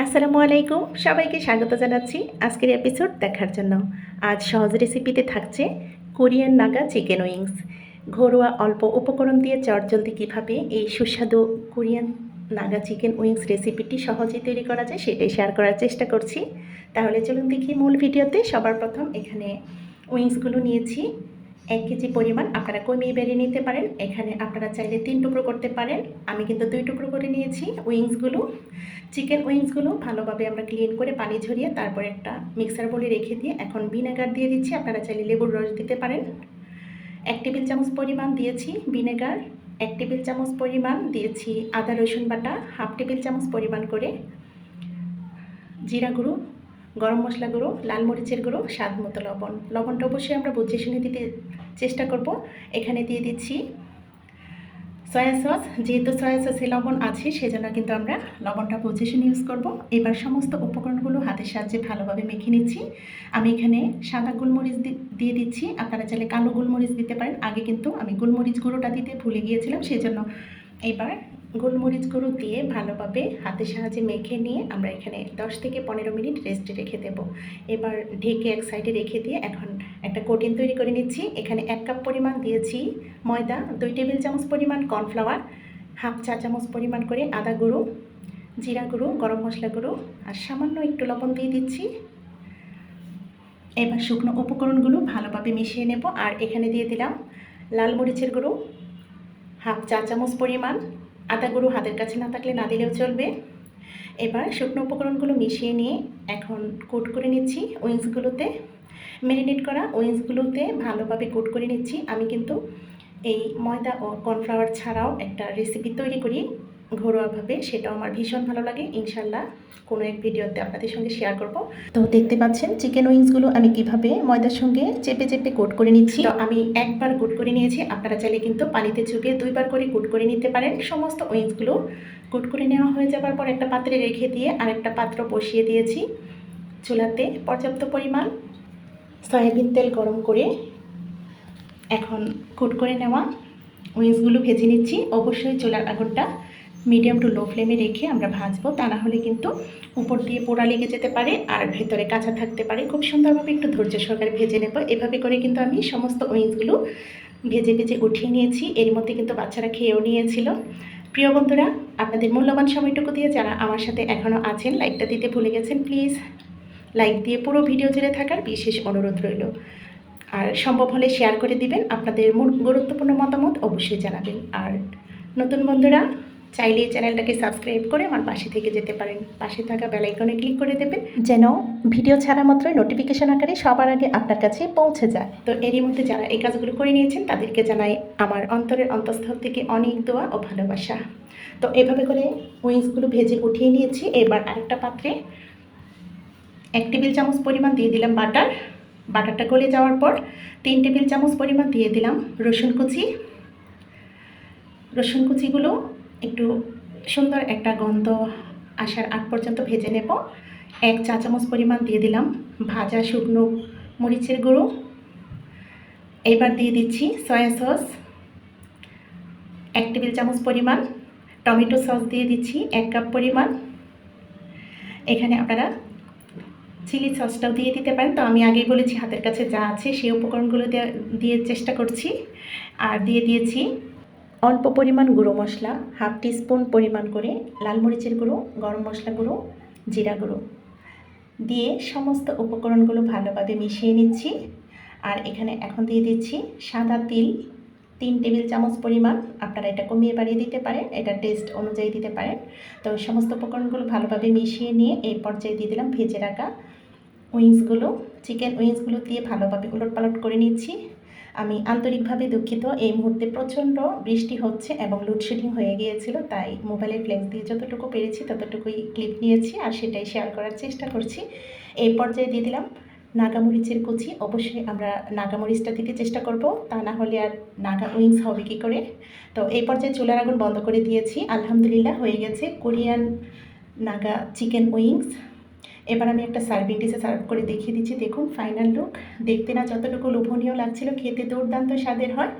আসসালামু আলাইকুম। সবাইকে স্বাগত জানাচ্ছি আজকের এপিসোড দেখার জন্য। আজ সহজ রেসিপিতে থাকছে কোরিয়ান নাগা চিকেন উইংস ঘরোয়া অল্প উপকরণ দিয়ে চটজলদি কীভাবে এই সুস্বাদু কোরিয়ান নাগা চিকেন উইংস রেসিপিটি সহজেই তৈরি করা যায় সেটাই শেয়ার করার চেষ্টা করছি। তাহলে চলুন দেখি মূল ভিডিওতে সবার প্রথম এখানে উইংসগুলো নিয়েছি। এক কেজি পরিমাণ আপনারা কমিয়ে বেড়ে নিতে পারেন। এখানে আপনারা চাইলে তিন টুকরো করতে পারেন। আমি কিন্তু দুই টুকরো করে নিয়েছি উইংসগুলো। চিকেন উইংসগুলো ভালোভাবে আমরা ক্লিন করে পানি ঝরিয়ে তারপর একটা মিক্সার বলে রেখে দিয়ে এখন ভিনেগার দিয়ে দিচ্ছি। আপনারা চাইলে লেবুর রস দিতে পারেন। এক টেবিল চামচ পরিমাণ দিয়েছি ভিনেগার। এক টেবিল চামচ পরিমাণ দিয়েছি আদা রসুন বাটা। হাফ টেবিল চামচ পরিমাণ করে জিরা গুঁড়ো। গরম মশলা গুঁড়ো, লাল মরিচের গুঁড়ো, স্বাদ মতো লবণ। লবণটা অবশ্যই আমরা বুঝে শুনে দিতে চেষ্টা করব। এখানে দিয়ে দিচ্ছি সয়া সস। যেহেতু সয়া সসে লবণ আছে, সেজন্য কিন্তু আমরা লবণটা বুঝে শুনে ইউজ করব। এবার সমস্ত উপকরণগুলো হাতের সাহায্যে ভালোভাবে মেখে নিচ্ছি। আমি এখানে সাদা গোলমরিচ দিয়ে দিচ্ছি। আপনারা চাইলে কালো গোলমরিচ দিতে পারেন। আগে কিন্তু আমি গোলমরিচ গুঁড়োটা দিতে ভুলে গিয়েছিলাম, সেজন্য এবার গোলমরিচ গুঁড়ো দিয়ে ভালোভাবে হাতের সাহায্যে মেখে নিয়ে আমরা এখানে দশ থেকে পনেরো মিনিট রেস্টে রেখে দেব। এবার ঢেকে এক সাইডে রেখে দিয়ে এখন একটা কোটিন তৈরি করে নিচ্ছি। এখানে এক কাপ পরিমাণ দিয়েছি ময়দা, দুই টেবিল চামচ পরিমাণ কর্নফ্লাওয়ার হাফ চা চামচ পরিমাণ করে আদা গুঁড়ো, জিরা গুঁড়ো, গরম মশলা গুঁড়ো আর সামান্য একটু লবণ দিয়ে দিচ্ছি। এবার শুকনো উপকরণগুলো ভালোভাবে মিশিয়ে নেব। আর এখানে দিয়ে দিলাম লাল মরিচের গুঁড়ো হাফ চা চামচ পরিমাণ আদা গুঁড়ো হাতের কাছে না থাকলে না দিলেও চলবে। এবার শুকনো উপকরণগুলো মিশিয়ে নিয়ে এখন কোট করে নিচ্ছি উইংসগুলোতে। ম্যারিনেট করা উইংসগুলোতে ভালোভাবে কোট করে নিচ্ছি। আমি কিন্তু এই ময়দা ও কর্নফ্লাওয়ার ছাড়াও একটা রেসিপি তৈরি করি। ঘরোয়াভাবে সেটাও আমার ভীষণ ভালো লাগে। ইনশাল্লাহ কোনো এক ভিডিওতে আপনাদের সঙ্গে শেয়ার করব। তো দেখতে পাচ্ছেন চিকেন উইংসগুলো আমি কীভাবে ময়দার সঙ্গে চেপে চেপে কোট করে নিচ্ছি। তো আমি একবার কোট করে নিয়েছি। আপনারা চাইলে কিন্তু পানিতে চুপিয়ে দুইবার করে কোট করে নিতে পারেন। সমস্ত উইংসগুলো কোট করে নেওয়া হয়ে যাবার পর একটা পাত্রে রেখে দিয়ে আরেকটা পাত্র বসিয়ে দিয়েছি চুলাতে পর্যাপ্ত পরিমাণ সয়াবিন তেল গরম করে এখন কোট করে নেওয়া উইংসগুলো ভেজে নিচ্ছি। অবশ্যই চুলার আগুনটা মিডিয়াম টু লো ফ্লেমে রেখে আমরা ভাজবো। তা না হলে কিন্তু উপর দিয়ে পোড়া লেগে যেতে পারে আর ভেতরে কাঁচা থাকতে পারে। খুব সুন্দরভাবে একটু ধৈর্য সহকারে ভেজে নেব। এভাবে করে কিন্তু আমি সমস্ত উইংসগুলো ভেজে ভেজে উঠিয়ে নিয়েছি। এর মধ্যে কিন্তু বাচ্চারা খেয়েও নিয়েছিল। প্রিয় বন্ধুরা, আপনাদের মূল্যবান সময়টুকু দিয়ে যারা আমার সাথে এখনও আছেন, লাইকটা দিতে ভুলে গেছেন, প্লিজ লাইক দিয়ে পুরো ভিডিও জুড়ে থাকার বিশেষ অনুরোধ রইল। আর সম্ভব হলে শেয়ার করে দিবেন। আপনাদের গুরুত্বপূর্ণ মতামত অবশ্যই জানাবেন। আর নতুন বন্ধুরা চাইলে এই চ্যানেলটাকে সাবস্ক্রাইব করে আমার পাশে থেকে যেতে পারেন। পাশে থাকা বেলাইকনে ক্লিক করে দেবেন, যেন ভিডিও ছাড়া মাত্রই নোটিফিকেশন আকারে সবার আগে আপনার কাছে পৌঁছে যায়। তো এরই মধ্যে যারা এই কাজগুলো করে নিয়েছেন, তাদেরকে জানাই আমার অন্তরের অন্তঃস্থল থেকে অনেক দোয়া ও ভালোবাসা। তো এভাবে করে উইংসগুলো ভেজে উঠিয়ে নিয়েছি। এবার আরেকটা পাত্রে এক টেবিল চামচ পরিমাণ দিয়ে দিলাম বাটার। বাটারটা গলে যাওয়ার পর তিন টেবিল চামচ পরিমাণ দিয়ে দিলাম রসুন কুচি। রসুন কুচিগুলো একটু সুন্দর একটা গন্ধ আসার আগ পর্যন্ত ভেজে নেব। এক চা চামচ পরিমাণ দিয়ে দিলাম ভাজা শুকনো মরিচের গুঁড়ো। এবার দিয়ে দিচ্ছি সয়া সস। এক টেবিল চামচ পরিমাণ টমেটো সস দিয়ে দিচ্ছি এক কাপ পরিমাণ। এখানে আপনারা চিলি সসটাও দিয়ে দিতে পারেন। তো আমি আগেই বলেছি, হাতের কাছে যা আছে সেই উপকরণগুলো দিয়ে চেষ্টা করছি। আর দিয়ে দিয়েছি অল্প পরিমাণ গুঁড়ো মশলা, হাফ টিস্পুন পরিমাণ করে লাল মরিচের গুঁড়ো, গরম মশলা গুঁড়ো, জিরা গুঁড়ো দিয়ে সমস্ত উপকরণগুলো ভালোভাবে মিশিয়ে নিচ্ছি। আর এখানে এখন দিয়ে দিচ্ছি সাদা তিল, তিন টেবিল চামচ পরিমাণ। আপনারা এটা কমিয়ে বাড়িয়ে দিতে পারেন, এটা টেস্ট অনুযায়ী দিতে পারেন। তো সমস্ত উপকরণগুলো ভালোভাবে মিশিয়ে নিয়ে এই পর্যায়ে দিয়ে দিলাম ভেজে রাখা উইংসগুলো। চিকেন উইংসগুলো দিয়ে ভালোভাবে উলট পালট করে নিচ্ছি। আমি আন্তরিকভাবে দুঃখিত। এই মুহূর্তে প্রচণ্ড বৃষ্টি হচ্ছে এবং লোডশেডিং হয়ে গিয়েছিল, তাই মোবাইলের ফ্লেক্স দিয়ে যতটুকু পেরেছি ততটুকুই ক্লিপ নিয়েছি আর সেটাই শেয়ার করার চেষ্টা করছি। এই পর্যায়ে দিয়ে দিলাম নাগামরিচের কুচি। অবশ্যই আমরা নাগামরিচটা দিতে চেষ্টা করব, তা না হলে আর নাগা উইংস হবে কী করে? তো এই পর্যায়ে চুলার আগুন বন্ধ করে দিয়েছি। আলহামদুলিল্লাহ, হয়ে গেছে কোরিয়ান নাগা চিকেন উইংস। এবার আমি একটা সার্ভিং ডিশে সার্ভ করে দেখিয়ে দিচ্ছি। দেখুন ফাইনাল লুক দেখতে না যতটুকু লোভনীয় লাগছিল, খেতে দুর্দান্ত স্বাদের হয়।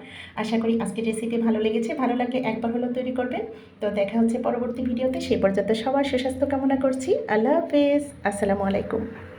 আশা করি আজকের রেসিপি ভালো লেগেছে। ভালো লাগলে একবার হলো তৈরি করবেন। তো দেখা হচ্ছে পরবর্তী ভিডিওতে সেই পর্যন্ত সবার সুস্বাস্থ্য কামনা করছি। আল্লাহ হাফেজ। আসসালামু আলাইকুম।